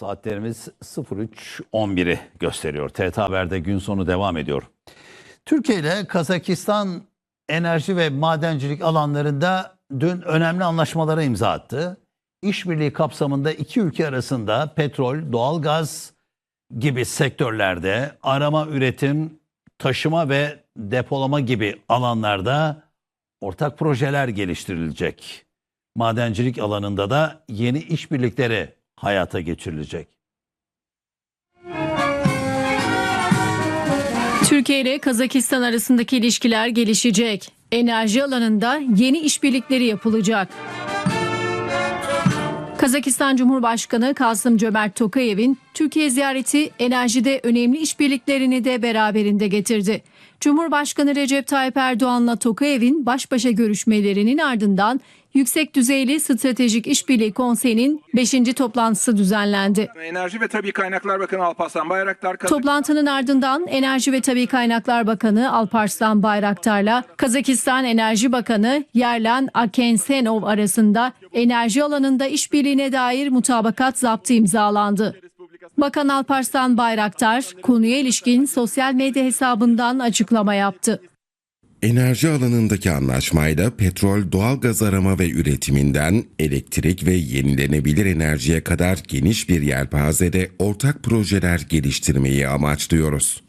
Saatlerimiz 03.11'i gösteriyor. TRT Haber'de gün sonu devam ediyor. Türkiye ile Kazakistan enerji ve madencilik alanlarında dün önemli anlaşmalara imza attı. İşbirliği kapsamında iki ülke arasında petrol, doğalgaz gibi sektörlerde arama, üretim, taşıma ve depolama gibi alanlarda ortak projeler geliştirilecek. Madencilik alanında da yeni işbirlikleri hayata geçirilecek. Türkiye ile Kazakistan arasındaki ilişkiler gelişecek. Enerji alanında yeni işbirlikleri yapılacak. Kazakistan Cumhurbaşkanı Kasım Cömert Tokayev'in Türkiye ziyareti enerjide önemli işbirliklerini de beraberinde getirdi. Cumhurbaşkanı Recep Tayyip Erdoğan'la Tokayev'in baş başa görüşmelerinin ardından Yüksek Düzeyli Stratejik İşbirliği Konseyi'nin 5. toplantısı düzenlendi. Enerji ve Tabii Kaynaklar Bakanı Alparslan Bayraktar Toplantının ardından Enerji ve Tabii Kaynaklar Bakanı Alparslan Bayraktar'la Kazakistan Enerji Bakanı Yerlan Akensenov arasında enerji alanında işbirliğine dair mutabakat zaptı imzalandı. Bakan Alparslan Bayraktar konuya ilişkin sosyal medya hesabından açıklama yaptı. Enerji alanındaki anlaşmayla petrol, doğalgaz arama ve üretiminden elektrik ve yenilenebilir enerjiye kadar geniş bir yelpazede ortak projeler geliştirmeyi amaçlıyoruz.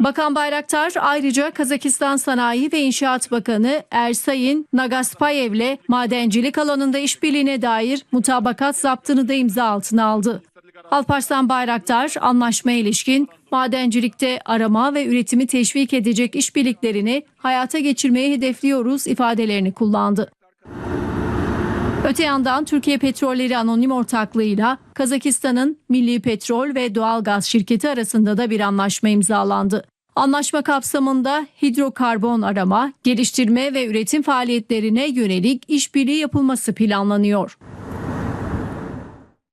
Bakan Bayraktar ayrıca Kazakistan Sanayi ve İnşaat Bakanı Ersayın Nagaspayev'le madencilik alanında işbirliğine dair mutabakat zaptını da imza altına aldı. Alparslan Bayraktar anlaşmaya ilişkin madencilikte arama ve üretimi teşvik edecek işbirliklerini hayata geçirmeyi hedefliyoruz ifadelerini kullandı. Öte yandan Türkiye Petrolleri Anonim Ortaklığı'yla Kazakistan'ın Milli Petrol ve Doğalgaz Şirketi arasında da bir anlaşma imzalandı. Anlaşma kapsamında hidrokarbon arama, geliştirme ve üretim faaliyetlerine yönelik işbirliği yapılması planlanıyor.